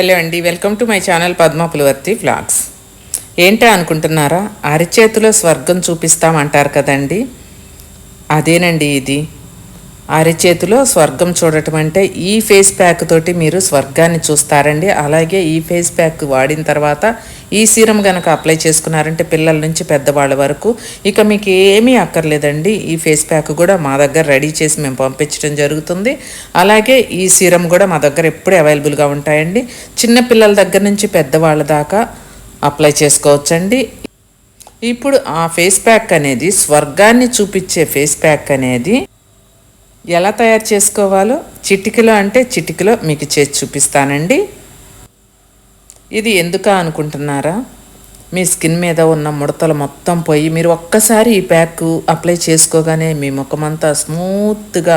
Hello అండి welcome to my channel Padma Pulivarthi flags ఏంటా అనుకుంటున్నారా? అరిచేతిలో స్వర్గం చూపిస్తామంటారు కదండి. అదేనండి ఇది. అరిచేతిలో స్వర్గం చూడటం అంటే ఈ ఫేస్ ప్యాక్ తోటి మీరు స్వర్గాన్ని చూస్తారండి. అలాగే ఈ ఫేస్ ప్యాక్ వాడిన తర్వాత ఈ సీరం కనుక అప్లై చేసుకున్నారంటే పిల్లల నుంచి పెద్దవాళ్ళ వరకు ఇక మీకు ఏమీ అక్కర్లేదండి. ఈ ఫేస్ ప్యాక్ కూడా మా దగ్గర రెడీ చేసి మేము పంపించడం జరుగుతుంది. అలాగే ఈ సీరం కూడా మా దగ్గర ఎప్పుడూ అవైలబుల్గా ఉంటాయండి. చిన్న పిల్లల దగ్గర నుంచి పెద్దవాళ్ళ దాకా అప్లై చేసుకోవచ్చండి. ఇప్పుడు ఆ ఫేస్ ప్యాక్ అనేది స్వర్గాన్ని చూపించే ఫేస్ ప్యాక్ అనేది ఎలా తయారు చేసుకోవాలో? చిటికలో అంటే చిటికలో మీకు చేసి చూపిస్తానండి. ఇది ఎందుక అనుకుంటున్నారా? మీ స్కిన్ మీద ఉన్న ముడతలు మొత్తం పోయి మీరు ఒక్కసారి ఈ ప్యాక్ అప్లై చేసుకోగానే మీ ముఖమంతా స్మూత్గా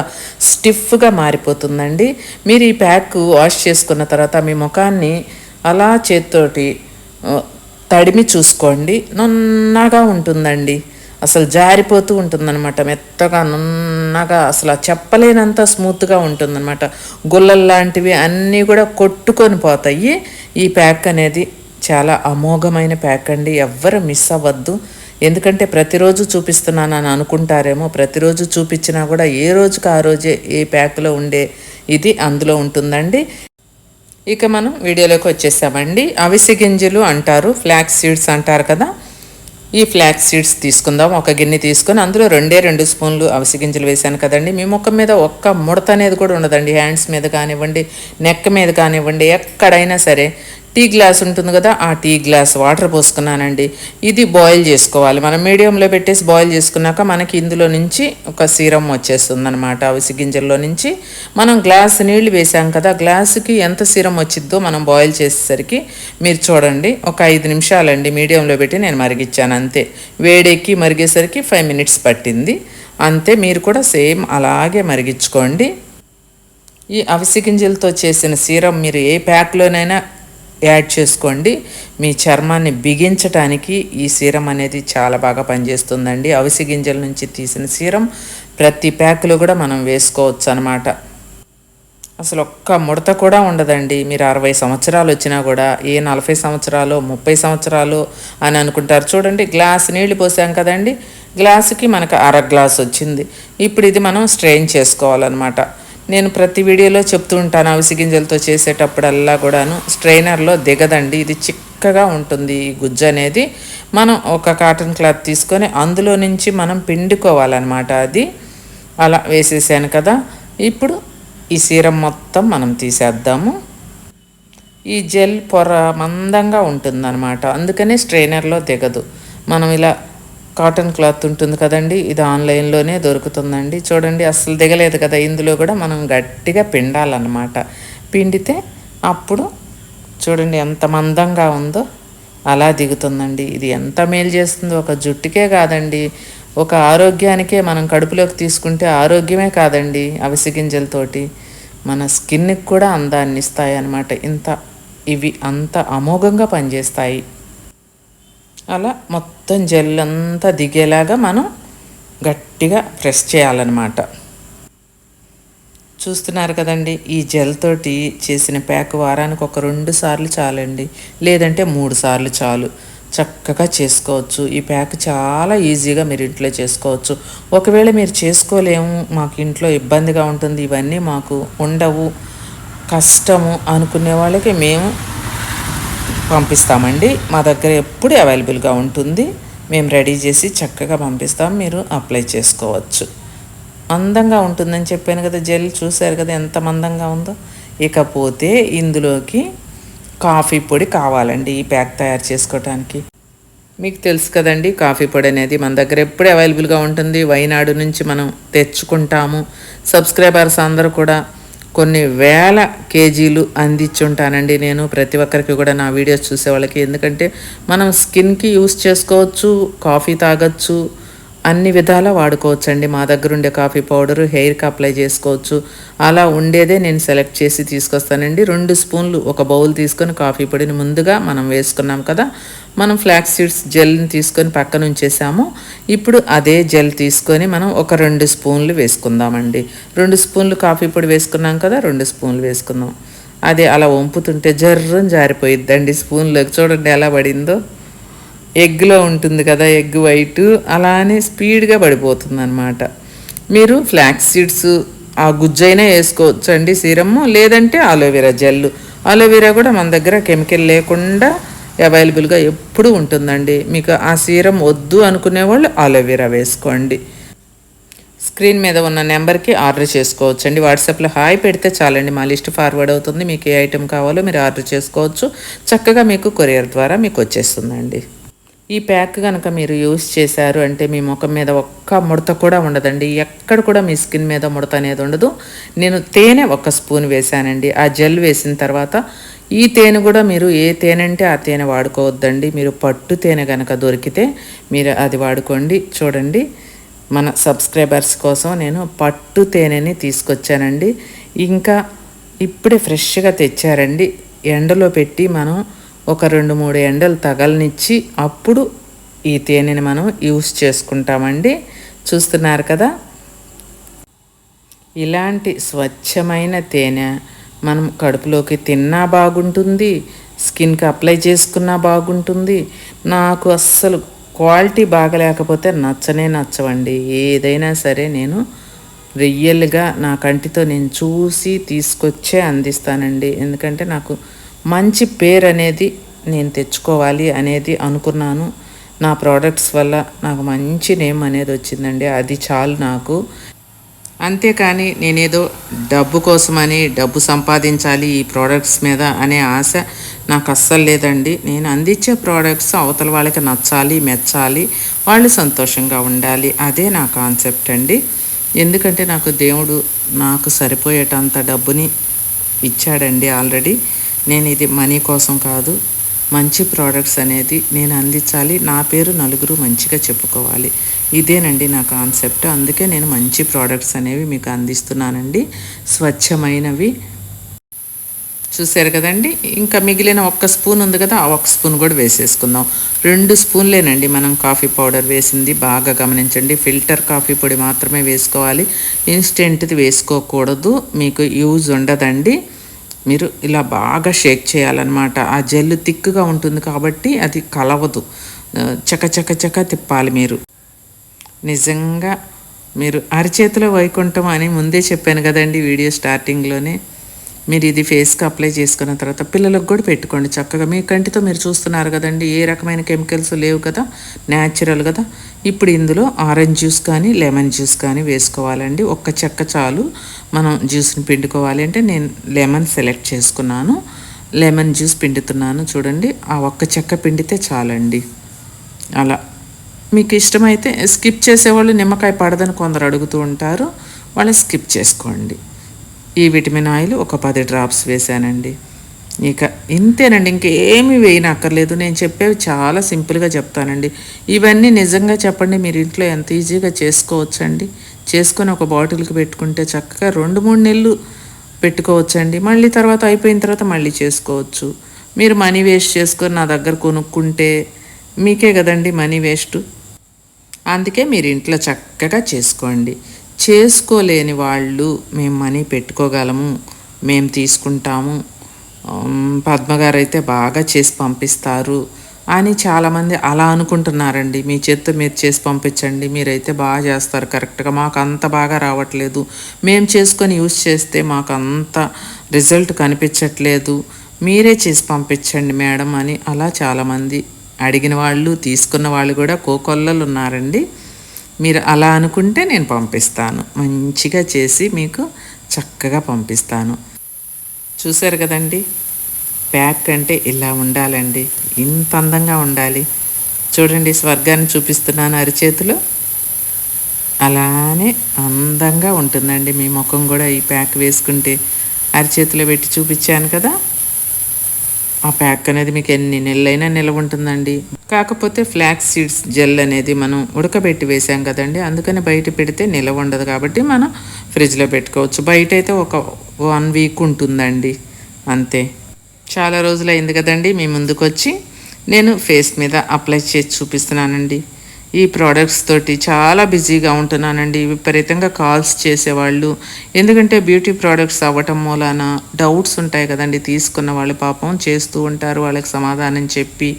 స్టిఫ్గా మారిపోతుందండి. మీరు ఈ ప్యాక్ వాష్ చేసుకున్న తర్వాత మీ ముఖాన్ని అలా చేత్తోటి తడిమి చూసుకోండి. నున్నగా ఉంటుందండి. అసలు జారిపోతూ ఉంటుందన్నమాట. మెత్తగా నున్నగా అసలు చెప్పలేనంత స్మూత్గా ఉంటుందన్నమాట. గుల్లలు లాంటివి అన్నీ కూడా కొట్టుకొని పోతాయి. ఈ ప్యాక్ అనేది చాలా అమోఘమైన ప్యాక్ అండి. ఎవ్వరు మిస్ అవ్వద్దు. ఎందుకంటే ప్రతిరోజు చూపిస్తున్నాను అని అనుకుంటారేమో. ప్రతిరోజు చూపించినా కూడా ఏ రోజుకి ఆ రోజే ఏ ప్యాక్లో ఉండే ఇది అందులో ఉంటుందండి. ఇక మనం వీడియోలోకి వచ్చేసామండి. అవిసె గింజలు అంటారు ఫ్లాక్స్ సీడ్స్ అంటారు కదా. ఈ ఫ్లాక్స్ సీడ్స్ తీసుకుందాం. ఒక గిన్నె తీసుకొని అందులో రెండే రెండు స్పూన్లు అవిసె గింజలు వేసాను కదండి. మీ ముఖం మీద ఒక్క ముడత అనేది కూడా ఉండదండి. హ్యాండ్స్ మీద కానివ్వండి నెక్ మీద కానివ్వండి ఎక్కడైనా సరే టీ గ్లాస్ ఉంటుంది కదా ఆ టీ గ్లాస్ వాటర్ పోసుకున్నానండి. ఇది బాయిల్ చేసుకోవాలి. మనం మీడియంలో పెట్టేసి బాయిల్ చేసుకున్నాక మనకి ఇందులో నుంచి ఒక సీరం వచ్చేస్తుంది అనమాట అవిసి గింజల్లో నుంచి మనం గ్లాస్ నీళ్ళు వేసాం కదా గ్లాసుకి ఎంత సీరం వచ్చిద్దో మనం బాయిల్ చేసేసరికి మీరు చూడండి ఒక ఐదు నిమిషాలండి మీడియంలో పెట్టి నేను మరిగించాను అంతే. వేడెక్కి మరిగేసరికి ఫైవ్ మినిట్స్ పట్టింది. అంతే మీరు కూడా సేమ్ అలాగే మరిగించుకోండి. ఈ అవిసి గింజలతో చేసిన సీరం మీరు ఏ ప్యాక్లోనైనా యాడ్ చేసుకోండి. మీ చర్మాన్ని బిగించటానికి ఈ సీరం అనేది చాలా బాగా పనిచేస్తుందండి. అవిసి గింజల నుంచి తీసిన సీరం ప్రతి ప్యాక్లో కూడా మనం వేసుకోవచ్చు అనమాట అసలు ఒక్క ముడత కూడా ఉండదండి. మీరు అరవై సంవత్సరాలు వచ్చినా కూడా ఏ నలభై సంవత్సరాలు ముప్పై సంవత్సరాలు అని అనుకుంటారు. చూడండి గ్లాస్ నీళ్ళు పోసాం కదండి. గ్లాసుకి మనకు అర గ్లాస్ వచ్చింది. ఇప్పుడు ఇది మనం స్ట్రెయిన్ చేసుకోవాలన్నమాట. నేను ప్రతి వీడియోలో చెప్తూ ఉంటాను అవిసి గింజలతో చేసేటప్పుడల్లా కూడాను. స్ట్రైనర్లో దిగదండి. ఇది చిక్కగా ఉంటుంది ఈ గుజ్జు అనేది. మనం ఒక కాటన్ క్లాత్ తీసుకొని అందులో నుంచి మనం పిండుకోవాలన్నమాట అది. అలా వేసేసాను కదా. ఇప్పుడు ఈ సీరం మొత్తం మనం తీసేద్దాము. ఈ జెల్ పొర మందంగా ఉంటుందన్నమాట. అందుకనే స్ట్రైనర్లో దిగదు. మనం ఇలా కాటన్ క్లాత్ ఉంటుంది కదండి ఇది ఆన్లైన్లోనే దొరుకుతుందండి. చూడండి అస్సలు దిగలేదు కదా ఇందులో కూడా మనం గట్టిగా పిండాలన్నమాట. పిండితే అప్పుడు చూడండి ఎంత మందంగా ఉందో అలా దిగుతుందండి. ఇది ఎంత మేలు చేస్తుందో ఒక జుట్టుకే కాదండి. ఒక ఆరోగ్యానికే మనం కడుపులోకి తీసుకుంటే ఆరోగ్యమే కాదండి అవిసి గింజలతోటి మన స్కిన్కి కూడా అందాన్ని ఇస్తాయి అన్నమాట ఇంత ఇవి అంత అమోఘంగా పనిచేస్తాయి. అలా మొత్తం జెల్ అంతా దిగేలాగా మనం గట్టిగా ప్రెస్ చేయాలన్నమాట. చూస్తున్నారు కదండి ఈ జెల్ తోటి చేసిన ప్యాక్ వారానికి ఒక రెండు సార్లు చాలండి. లేదంటే మూడు సార్లు చాలు. చక్కగా చేసుకోవచ్చు. ఈ ప్యాక్ చాలా ఈజీగా మీరు ఇంట్లో చేసుకోవచ్చు. ఒకవేళ మీరు చేసుకోలేము మాకు ఇంట్లో ఇబ్బందిగా ఉంటుంది ఇవన్నీ మాకు ఉండవు కష్టము అనుకునే వాళ్ళకి మేము పంపిస్తామండి. మా దగ్గర ఎప్పుడు అవైలబుల్గా ఉంటుంది. మేము రెడీ చేసి చక్కగా పంపిస్తాం. మీరు అప్లై చేసుకోవచ్చు. అందంగా ఉంటుందని చెప్పాను కదా జెల్ చూశారు కదా ఎంత మందంగా ఉందో. ఇకపోతే ఇందులోకి కాఫీ పొడి కావాలండి ఈ ప్యాక్ తయారు చేసుకోవటానికి మీకు తెలుసు కదండి కాఫీ పొడి అనేది మన దగ్గర ఎప్పుడు అవైలబుల్గా ఉంటుంది. వైనాడు నుంచి మనం తెచ్చుకుంటాము. సబ్స్క్రైబర్స్ అందరూ కూడా కొన్ని వేల కేజీలు అందించుంటానండి నేను. ప్రతి ఒక్కరికి కూడా నా వీడియోస్ చూసే వాళ్ళకి ఎందుకంటే మనం స్కిన్కి యూస్ చేసుకోవచ్చు కాఫీ తాగొచ్చు అన్ని విధాలా వాడుకోవచ్చండి. మా దగ్గర ఉండే కాఫీ పౌడర్ హెయిర్కి అప్లై చేసుకోవచ్చు. అలా ఉండేదే నేను సెలెక్ట్ చేసి తీసుకొస్తానండి. రెండు స్పూన్లు ఒక బౌల్ తీసుకొని కాఫీ పొడిని ముందుగా మనం వేసుకున్నాం కదా మనం ఫ్లాక్స్ సీడ్స్ జెల్ని తీసుకొని పక్కన ఉంచేసాము ఇప్పుడు అదే జెల్ తీసుకొని మనం ఒక రెండు స్పూన్లు వేసుకుందామండి. రెండు స్పూన్లు కాఫీ పొడి వేసుకున్నాం కదా రెండు స్పూన్లు వేసుకుందాం. అది అలా వంపుతుంటే జర్రం జారిపోయిద్దండి స్పూన్లోకి. చూడండి ఎలా పడిందో. ఎగ్లో ఉంటుంది కదా ఎగ్ వైట్ అలానే స్పీడ్గా పడిపోతుంది అనమాట మీరు ఫ్లాక్స్ సీడ్స్ ఆ గుజ్జైనా వేసుకోవచ్చు అండి సీరము లేదంటే అలోవెరా జెల్ అలోవెరా కూడా మన దగ్గర కెమికల్ లేకుండా అవైలబుల్గా ఎప్పుడు ఉంటుందండి. మీకు ఆ సీరం వద్దు అనుకునే వాళ్ళు అలోవెరా వేసుకోండి. స్క్రీన్ మీద ఉన్న నెంబర్కి ఆర్డర్ చేసుకోవచ్చు అండి వాట్సాప్లో హాయ్ పెడితే చాలండి మా లిస్ట్ ఫార్వర్డ్ అవుతుంది. మీకు ఏ ఐటెం కావాలో మీరు ఆర్డర్ చేసుకోవచ్చు. చక్కగా మీకు కొరియర్ ద్వారా మీకు వచ్చేస్తుందండి. ఈ ప్యాక్ కనుక మీరు యూస్ చేశారు అంటే మీ ముఖం మీద ఒక్క ముడత కూడా ఉండదండి. ఎక్కడ కూడా మీ స్కిన్ మీద ముడత అనేది ఉండదు. నేను తేనె ఒక స్పూన్ వేశానండి. ఆ జెల్ వేసిన తర్వాత ఈ తేనె కూడా మీరు ఏ తేనె అంటే ఆ తేనె వాడుకోవద్దండి. మీరు పట్టు తేనె కనుక దొరికితే మీరు అది వాడుకోండి. చూడండి. మన సబ్స్క్రైబర్స్ కోసం నేను పట్టు తేనెని తీసుకొచ్చానండి. ఇంకా ఇప్పుడే ఫ్రెష్గా తెచ్చారండి. ఎండలో పెట్టి మనం ఒక రెండు మూడు ఎండలు తగలనిచ్చి అప్పుడు ఈ తేనెని మనం యూస్ చేసుకుంటామండి. చూస్తున్నారు కదా? ఇలాంటి స్వచ్ఛమైన తేనె మనం కడుపులోకి తిన్నా బాగుంటుంది స్కిన్కి అప్లై చేసుకున్నా బాగుంటుంది. నాకు అస్సలు క్వాలిటీ బాగలేకపోతే నచ్చనే నచ్చవండి. ఏదైనా సరే నేను రియల్గా నా కంటితో నేను చూసి తీసుకొచ్చే అందిస్తానండి. ఎందుకంటే నాకు మంచి పేరు అనేది నేను తెచ్చుకోవాలి అనేది అనుకున్నాను. నా ప్రోడక్ట్స్ వల్ల నాకు మంచి నేమ్ అనేది వచ్చిందండి. అది చాలు నాకు. అంతేకాని నేనేదో డబ్బు కోసమని డబ్బు సంపాదించాలి ఈ ప్రోడక్ట్స్ మీద అనే ఆశ నాకు అస్సలు లేదండి. నేను అందించే ప్రోడక్ట్స్ అవతల వాళ్ళకి నచ్చాలి మెచ్చాలి వాళ్ళు సంతోషంగా ఉండాలి. అదే నా కాన్సెప్ట్ అండి. ఎందుకంటే నాకు దేవుడు నాకు సరిపోయేటంత డబ్బుని ఇచ్చాడండి ఆల్రెడీ. నేను ఇది మనీ కోసం కాదు మంచి ప్రోడక్ట్స్ అనేది నేను అందించాలి నా పేరు నలుగురు మంచిగా చెప్పుకోవాలి. ఇదేనండి నా కాన్సెప్ట్ అందుకే నేను మంచి ప్రోడక్ట్స్ అనేవి మీకు అందిస్తున్నానండి. స్వచ్ఛమైనవి. చూసారు కదండి? ఇంకా మిగిలిన ఒక్క స్పూన్ ఉంది కదా ఆ ఒక్క స్పూన్ కూడా వేసేసుకుందాం. రెండు స్పూన్లేనండి మనం కాఫీ పౌడర్ వేసింది బాగా గమనించండి. ఫిల్టర్ కాఫీ పొడి మాత్రమే వేసుకోవాలి. ఇన్స్టెంట్ది వేసుకోకూడదు మీకు యూజ్ ఉండదండి. మీరు ఇలా బాగా షేక్ చేయాలన్నమాట. ఆ జెల్ థిక్గా ఉంటుంది కాబట్టి అది కలవదు. చక చక చక తిప్పాలి మీరు. నిజంగా మీరు అరచేతిలో వైకుంఠం అని ముందే చెప్పాను కదండి వీడియో స్టార్టింగ్లోనే. మీరు ఇది ఫేస్కి అప్లై చేసుకున్న తర్వాత పిల్లలకు కూడా పెట్టుకోండి. చక్కగా మీ కంటితో మీరు చూస్తున్నారు కదండి. ఏ రకమైన కెమికల్స్ లేవు కదా. న్యాచురల్ కదా. ఇప్పుడు ఇందులో ఆరెంజ్ జ్యూస్ కానీ లెమన్ జ్యూస్ కానీ వేసుకోవాలండి. ఒక్క చెక్క చాలు మనం జ్యూస్ని పిండుకోవాలి అంటే నేను లెమన్ సెలెక్ట్ చేసుకున్నాను. లెమన్ జ్యూస్ పిండుతున్నాను చూడండి. ఆ ఒక్క చెక్క పిండితే చాలండి. అలా. మీకు ఇష్టమైతే స్కిప్ చేసేవాళ్ళు నిమ్మకాయ పడదని కొందరు అడుగుతూ ఉంటారు. వాళ్ళు స్కిప్ చేసుకోండి. ఈ విటమిన్ ఆయిల్ ఒక పది డ్రాప్స్ వేసానండి ఇక ఇంతేనండి ఇంకేమీ వేయనక్కర్లేదు. నేను చెప్పేవి చాలా సింపుల్గా చెప్తానండి. ఇవన్నీ నిజంగా చెప్పండి మీరు ఇంట్లో ఎంత ఈజీగా చేసుకోవచ్చండి? చేసుకొని ఒక బాటిల్కి పెట్టుకుంటే చక్కగా రెండు మూడు నెలలు పెట్టుకోవచ్చండి. మళ్ళీ తర్వాత అయిపోయిన తర్వాత మళ్ళీ చేసుకోవచ్చు. మీరు మనీ వేస్ట్ చేసుకొని నా దగ్గర కొనుక్కుంటే మీకే కదండి మనీ వేస్ట్. అందుకే మీరు ఇంట్లో చక్కగా చేసుకోండి. చేసుకోలేని వాళ్ళు మేము మనీ పెట్టుకోగలము మేము తీసుకుంటాము పద్మగారు అయితే బాగా చేసి పంపిస్తారు. అని చాలామంది అలా అనుకుంటున్నారండి. మీ చేత్తో మీరు చేసి పంపించండి. మీరైతే బాగా చేస్తారు. కరెక్ట్గా మాకు అంత బాగా రావట్లేదు. మేము చేసుకొని యూస్ చేస్తే మాకు అంత రిజల్ట్ కనిపించట్లేదు. మీరే చేసి పంపించండి మేడం అని అలా చాలామంది అడిగిన వాళ్ళు తీసుకున్న వాళ్ళు కూడా కోకొల్లలు ఉన్నారండి మీరు అలా అనుకుంటే నేను పంపిస్తాను. మంచిగా చేసి మీకు చక్కగా పంపిస్తాను. చూశారు కదండి? ప్యాక్ అంటే ఇలా ఉండాలండి. ఇంత అందంగా ఉండాలి. చూడండి స్వర్గాన్ని చూపిస్తున్నాను అరిచేతిలో. అలానే అందంగా ఉంటుందండి. మీ ముఖం కూడా ఈ ప్యాక్ వేసుకుంటే అరిచేతిలో పెట్టి చూపించాను కదా? ఆ ప్యాక్ అనేది మీకు ఎన్ని నెలలైనా నిల్వ ఉంటుందండి. కాకపోతే ఫ్లాక్స్ సీడ్స్ జెల్ అనేది మనం ఉడకబెట్టి వేసాం కదండి. అందుకని బయట పెడితే నిల్వ ఉండదు కాబట్టి మనం ఫ్రిడ్జ్లో పెట్టుకోవచ్చు. బయట అయితే ఒక వన్ వీక్ ఉంటుందండి. అంతే. చాలా రోజులైంది కదండి మీ ముందుకు వచ్చి నేను ఫేస్ మీద అప్లై చేసి చూపిస్తున్నానండి. ఈ ప్రోడక్ట్స్ తోటి చాలా బిజీగా ఉంటున్నానండి. విపరీతంగా కాల్స్ చేసేవాళ్ళు. ఎందుకంటే బ్యూటీ ప్రోడక్ట్స్ అవ్వటం మూలాన డౌట్స్ ఉంటాయి కదండి తీసుకున్న వాళ్ళు పాపం చేస్తూ ఉంటారు వాళ్ళకి సమాధానం చెప్పి.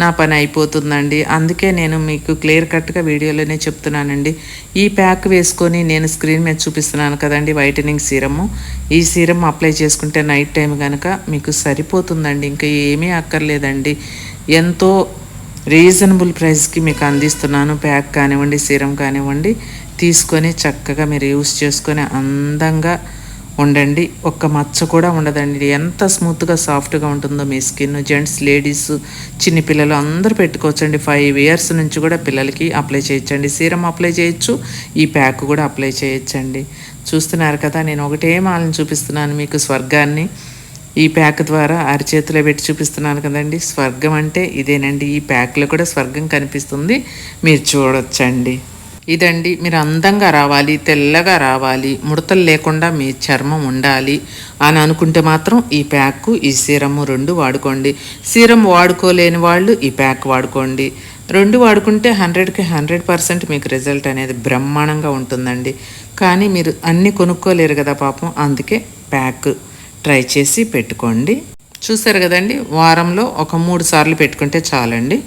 నా పని అయిపోతుందండి. అందుకే నేను మీకు క్లియర్ కట్గా వీడియోలోనే చెప్తున్నానండి. ఈ ప్యాక్ వేసుకొని నేను స్క్రీన్ మీద చూపిస్తున్నాను కదండి వైటనింగ్ సీరము. ఈ సీరం అప్లై చేసుకుంటే నైట్ టైం కనుక మీకు సరిపోతుందండి. ఇంకా ఏమీ అక్కర్లేదండి. ఎంతో రీజనబుల్ ప్రైస్కి మీకు అందిస్తున్నాను ప్యాక్ కానివ్వండి సీరం కానివ్వండి. తీసుకొని చక్కగా మీరు యూస్ చేసుకొని అందంగా ఉండండి. ఒక్క మచ్చ కూడా ఉండదండి. ఎంత స్మూత్గా సాఫ్ట్గా ఉంటుందో మీ స్కిన్. జెంట్స్ లేడీస్ చిన్న పిల్లలు అందరూ పెట్టుకోవచ్చండి. ఫైవ్ ఇయర్స్ నుంచి కూడా పిల్లలకి అప్లై చేయొచ్చండి. సీరం అప్లై చేయొచ్చు. ఈ ప్యాక్ కూడా అప్లై చేయొచ్చండి. చూస్తున్నారు కదా నేను ఒకటే మాలను చూపిస్తున్నాను మీకు స్వర్గాన్ని. ఈ ప్యాక్ ద్వారా అరిచేతిలో పెట్టి చూపిస్తున్నాను కదండి. స్వర్గం అంటే ఇదేనండి. ఈ ప్యాక్లో కూడా స్వర్గం కనిపిస్తుంది. మీరు చూడొచ్చండి. ఇదండి మీరు అందంగా రావాలి తెల్లగా రావాలి ముడతలు లేకుండా మీ చర్మం ఉండాలి అని అనుకుంటే మాత్రం ఈ ప్యాక్ ఈ సీరము రెండు వాడుకోండి. సీరం వాడుకోలేని వాళ్ళు ఈ ప్యాక్ వాడుకోండి. రెండు వాడుకుంటే హండ్రెడ్కి హండ్రెడ్ పర్సెంట్ మీకు రిజల్ట్ అనేది బ్రహ్మాండంగా ఉంటుందండి. కానీ మీరు అన్నీ కొనుక్కోలేరు కదా పాపం అందుకే ప్యాక్ ట్రై చేసి పెట్టుకోండి. చూసారు కదండి వారంలో ఒక మూడు సార్లు పెట్టుకుంటే చాలండి.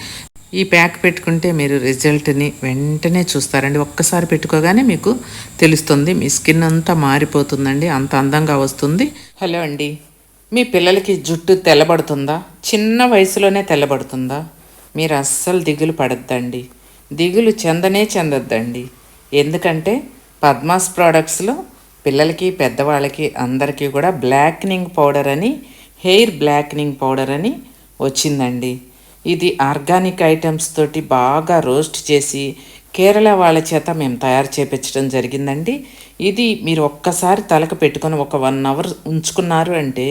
ఈ ప్యాక్ పెట్టుకుంటే మీరు రిజల్ట్ని వెంటనే చూస్తారండి. ఒక్కసారి పెట్టుకోగానే మీకు తెలుస్తుంది. మీ స్కిన్ అంతా మారిపోతుందండి. అంత అందంగా వస్తుంది. హలో అండి. మీ పిల్లలకి జుట్టు తెల్లబడుతుందా? చిన్న వయసులోనే తెల్లబడుతుందా? మీరు అస్సలు దిగులు పడద్దండి. దిగులు చెందనే చెందొద్దండి. ఎందుకంటే పద్మాస్ ప్రోడక్ట్స్లో పిల్లలకి పెద్దవాళ్ళకి అందరికీ కూడా బ్లాక్నింగ్ పౌడర్ అని హెయిర్ బ్లాక్నింగ్ పౌడర్ అని వచ్చిందండి. ఇది ఆర్గానిక్ ఐటమ్స్ తోటి బాగా రోస్ట్ చేసి కేరళ వాళ్ళ చేత మేము తయారు చేపించడం జరిగిందండి. ఇది మీరు ఒక్కసారి తలకు పెట్టుకొని ఒక వన్ అవర్ ఉంచుకున్నారు అంటే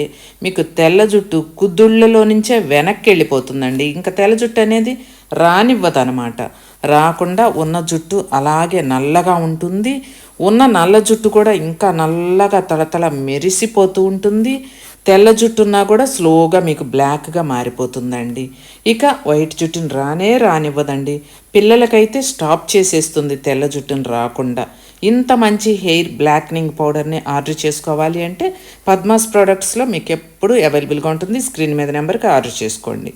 మీకు తెల్ల జుట్టు కుదుళ్ళలో నుంచే వెనక్కి వెళ్ళిపోతుందండి. ఇంకా తెల్ల జుట్టు అనేది రానివ్వదు అనమాట రాకుండా ఉన్న జుట్టు అలాగే నల్లగా ఉంటుంది. ఉన్న నల్ల జుట్టు కూడా ఇంకా నల్లగా తలతల మెరిసిపోతూ ఉంటుంది. తెల్ల జుట్టున్నా కూడా స్లోగా మీకు బ్లాక్గా మారిపోతుందండి. ఇక వైట్ జుట్టుని రానే రానివ్వదండి. పిల్లలకైతే స్టాప్ చేసేస్తుంది తెల్ల జుట్టుని రాకుండా. ఇంత మంచి హెయిర్ బ్లాక్నింగ్ పౌడర్ని ఆర్డర్ చేసుకోవాలి అంటే పద్మాస్ ప్రోడక్ట్స్లో మీకు ఎప్పుడు అవైలబుల్గా ఉంటుంది. స్క్రీన్ మీద నెంబర్కి ఆర్డర్ చేసుకోండి.